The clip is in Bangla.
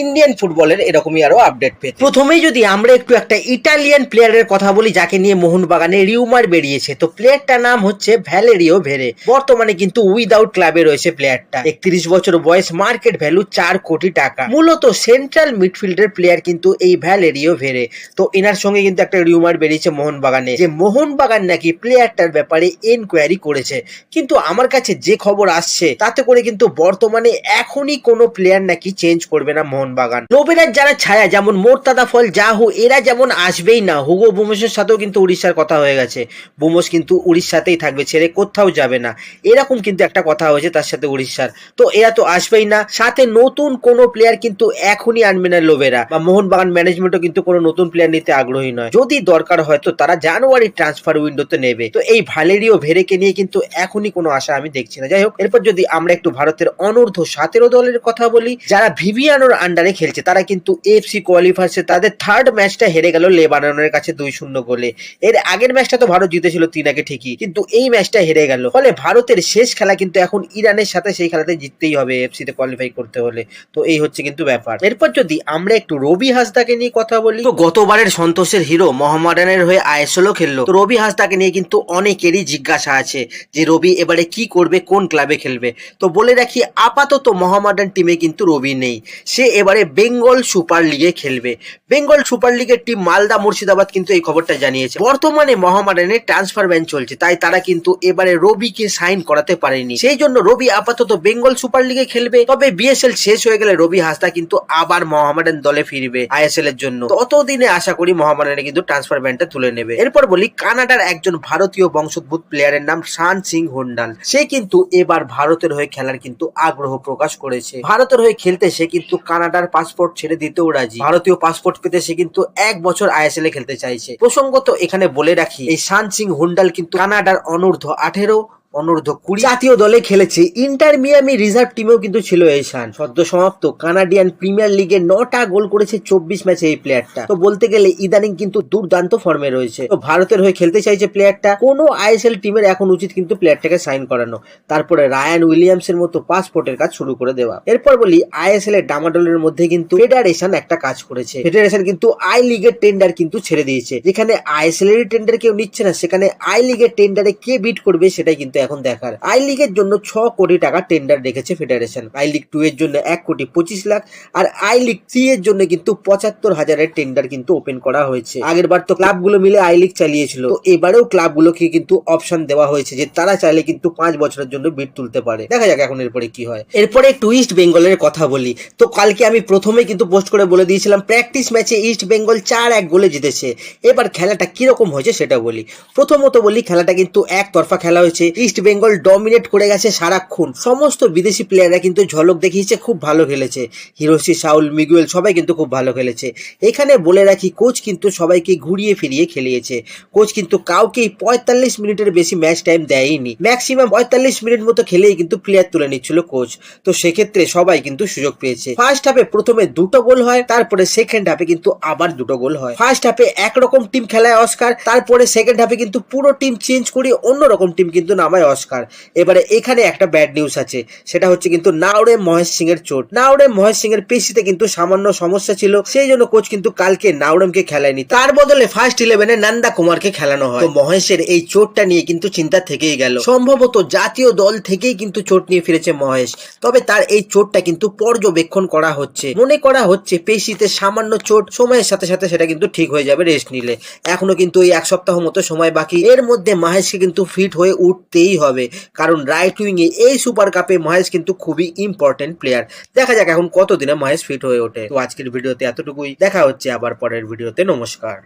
ইন্ডিয়ান ফুটবলের এরকমই আরও আপডেট পেতে। প্রথমেই যদি আমরা একটু একটা ইটালিয়ান প্লেয়ারের কথা বলি, যাকে নিয়ে মোহনবাগানে রিউমার বেরিয়েছে, তো প্লেয়ারটার নাম হচ্ছে ভ্যালেরিও ভেরে বর্তমানে কিন্তু উইদাউট ক্লাবে রয়েছে প্লেয়ারটা একত্রিশ বছর বয়স মার্কেট ভ্যালু চার কোটি টাকা। মূলত সেন্ট্রাল মিডফিল্ডের প্লেয়ার কিন্তু এই ভ্যালেরিও ভেরে তো এনার সঙ্গে কিন্তু একটা রিউমার বেরিয়েছে মোহনবাগানে, যে মোহনবাগান নাকি প্লেয়ারটার ব্যাপারে এনকোয়ারি করেছে। কিন্তু আমার কাছে যে খবর আসছে, তাতে করে কিন্তু বর্তমানে এখনই কোনো প্লেয়ার নাকি চেঞ্জ করবে না মোহনবাগান নোবেরার যারা ছায়া, যেমন মোরতাদা ফল জাহু এরা যেমন আসবেই না, হুগো বুমোসের সাথেও কিন্তু উড়িষ্যার কথা হয়ে গেছে। বুমোস কিন্তু উড়িষ্যাতেই থাকবে, ছেড়ে কোথাও যাবে না। এরকম কিন্তু একটা কথা হয়েছে তার সাথে উড়িষ্যার। তো এরা তো আসবেই না। সাথে নতুন কোনো প্লেয়ার কিন্তু এখনই আনবে না লোবেরা বা মোহনবাগান ম্যানেজমেন্টও কিন্তু কোনো নতুন প্লেয়ার নিতে আগ্রহী নয়। যদি দরকার হয় তো তারা জানুয়ারি ট্রান্সফার উইন্ডোতে নেবে। তো এই ভালেরিও ভেরেকে নিয়ে কিন্তু এখনই কোনো আশা আমি দেখছি না। যাই হোক, এরপর যদি আমরা একটু ভারতের অনূর্ধ্ব সতেরো দলের কথা বলি, যারা ভিভিয়ানোর আন্ডারে খেলছে। তারা কিন্তু এফসি কোয়ালিফায়ার্সে তাদের থার্ড ম্যাচটা হেরে গেল লেবাননের কাছে দুই শূন্য গোলে। এর আগের ম্যাচটা তো ভারত জিতেছিল তিন আগে ঠিকই, কিন্তু এই ম্যাচটা হেরে গেল। ফলে ভারতের শেষ খেলা কিন্তু এখন ইরানের সাথে সেই খেলাতে জিততেই হবে এফসি তে কোয়ালিফাই করতে হলে। তো এই হচ্ছে কিন্তু ব্যাপার। এরপর যদি আমরা একটু রবি হাসদাকে নিয়ে কথা বলি। তো গতবারের সন্তোষের হিরো মোহাম্মদানের হয়ে আইএসএলও খেললো। তো রবি হাসদাকে নিয়ে কিন্তু অনেকেরই জিজ্ঞাসা আছে যে রবি এবারে কি করবে, কোন ক্লাবে খেলবে? তো বলে রাখি, আপাতত মোহাম্মদান টিমে কিন্তু রবি নেই। সে এবারে বেঙ্গল সুপার লিগে খেলবে। বেঙ্গল সুপার লিগের টিম মালদা, মুর্শিদাবাদ কিন্তু এই খবরটা জানিয়েছে। বর্তমানে মোহাম্মদানের ট্রান্সফার ব্যান চলছে, তাই তারা কিন্তু এবারে রবিকে সাইন করাতে পারেনি। সেই জন্য রবি আপাতত বেঙ্গল সুপার লিগে খেলবে, তবে বিএসএল শেষ হয়ে গেলে রবি হাসদা কিন্তু আবার মোহাম্মদান দলে ফিরবে আইএসএল এর জন্য। ততদিনে আশা করি মোহাম্মদানে কিন্তু ট্রান্সফার ব্যানটা তুলে নেবে। এরপর বলি, কানাডার একজন ভারতীয় বংশোদ্ভূত প্লেয়ারের নাম শান সিং হুন্ডাল সে কিন্তু এবার ভারতের হয়ে খেলার কিন্তু আগ্রহ প্রকাশ করেছে। ভারতের হয়ে খেলতে সে কিন্তু কানাডার পাসপোর্ট ছেড়ে দিতেও রাজি। ভারতীয় পাসপোর্ট পেতে সে কিন্তু এক বছর আইএসএল এ খেলতে চাইছে। প্রসঙ্গত এখানে বলে রাখি, এই শান সিং হুন্ডাল কিন্তু কানাডার অনূর্ধ্ব আঠেরো অনূর্ধ্ব কুড়ি জাতীয় দলে খেলেছে। ইন্টার মিয়ামি রিজার্ভ টিমেও কিন্তু ছিল এই শান সদ্য সমাপ্ত। কানাডিয়ান প্রিমিয়ার লিগে নটা গোল করেছে চব্বিশ ম্যাচে এই প্লেয়ারটা। তো বলতে গেলে ইদানিং কিন্তু দুর্দান্ত ফর্মে রয়েছে। তো ভারতের হয়ে খেলতে চাইছে প্লেয়ারটা। কোনো আইএসএল টিমের এখন উচিত কিন্তু প্লেয়ারটাকে সাইন করানো। তারপরে রায়ান উইলিয়ামসের মতো পাসপোর্টের কাজ শুরু করে দেওয়া। এরপর বলি আইএসএল এর ডামাডোলের মধ্যে কিন্তু ফেডারেশন একটা কাজ করেছে। ফেডারেশন কিন্তু আই লিগের টেন্ডার কিন্তু ছেড়ে দিয়েছে। যেখানে আইএসএল এর টেন্ডার কেউ নিচ্ছে না, সেখানে আই লিগের টেন্ডারে কে বিট করবে সেটাই কিন্তু এখন দেখার। আই লিগের জন্য ছ কোটি টাকা টেন্ডার রেখেছে ফেডারেশন আই লিগ টু এর জন্য এক কোটি পঁচিশ লাখ আর আই লিগ থ্রি এর জন্য কিন্তু পঁচাত্তর হাজারের টেন্ডার কিন্তু ওপেন করা হয়েছে। আগের বার তো ক্লাবগুলো মিলে আই লিগ চালিয়েছিল। তো এবারেও ক্লাবগুলোকে কিন্তু অপশন দেওয়া হয়েছে যে তারা চাইলে কিন্তু পাঁচ বছরের জন্য বিট তুলতে পারে। দেখা যাক এখন এরপরে কি হয়। এরপরে একটু ইস্ট বেঙ্গলের কথা বলি। তো কালকে আমি প্রথমে কিন্তু পোস্ট করে বলে দিয়েছিলাম প্র্যাকটিস ম্যাচে ইস্ট বেঙ্গল চার এক গোলে জিতেছে। এবার খেলাটা কীরকম হয়েছে সেটা বলি। প্রথমত বলি, খেলাটা কিন্তু একতরফা খেলা হয়েছে। ইস্ট বেঙ্গল ডমিনেট করে গেছে সারাক্ষণ। সমস্ত বিদেশি প্লেয়াররা কিন্তু ঝলক দেখিয়েছে, খুব ভালো খেলেছে। হিরোসি সাউল মিগুয়েল সবাই কিন্তু খুব ভালো খেলেছে। এখানে বলে রাখি, কোচ কিন্তু সবাইকে ঘুরিয়ে ফিরিয়ে খেলিয়েছে। কোচ কিন্তু কাউকেই পঁয়তাল্লিশ মিনিটের বেশি ম্যাচ টাইম দেয়নি। ম্যাক্সিমাম পঁয়তাল্লিশ মিনিট মতো খেলেই কিন্তু প্লেয়ার তুলে নিচ্ছিল কোচ। তো সেক্ষেত্রে সবাই কিন্তু সুযোগ পেয়েছে। ফার্স্ট হাফে প্রথমে দুটো গোল হয়, তারপরে সেকেন্ড হাফে কিন্তু আবার দুটো গোল হয়। ফার্স্ট হাফে একরকম টিম খেলায় অস্কার, তারপরে সেকেন্ড হাফে কিন্তু পুরো টিম চেঞ্জ করে অন্যরকম টিম কিন্তু নামায় অস্কার। এবারে এখানে একটা ব্যাড নিউজ আছে। সেটা হচ্ছে কিন্তু নাওরে মহেশ সিং এর চোট। নাওরে মহেশ সিং এর পেশিতে কিন্তু সামান্য সমস্যা ছিল। সেই জন্য কোচ কিন্তু কালকে নাওরেমকে খেলায়নি। তার বদলে ফার্স্ট ইলেভেনে নন্দা কুমারকে খেলানো হয়। তো মহেশের এই চোটটা নিয়ে কিন্তু চিন্তা থেকেই গেল। সম্ভবত জাতীয় দল থেকেই কিন্তু চোট নিয়ে ফিরেছে মহেশ। তবে তার এই চোটটা কিন্তু পর্যবেক্ষণ করা হচ্ছে। মনে করা হচ্ছে পেশিতে সামান্য চোট, সময়ের সাথে সাথে সেটা কিন্তু ঠিক হয়ে যাবে রেস্ট নিলে। এখনও কিন্তু এই এক সপ্তাহ মতো সময় বাকি। এর মধ্যে মহেশকে কিন্তু ফিট হয়ে উঠতেই হবে। কারণ রাইট উইংয়ে এই সুপার কাপে মহেশ কিন্তু খুবই ইম্পর্টেন্ট প্লেয়ার দেখা যাক এখন কতদিনে মহেশ ফিট হয়ে ওঠে। তো আজকের ভিডিওতে এতটুকুই। দেখা হচ্ছে আবার পরের ভিডিওতে। নমস্কার।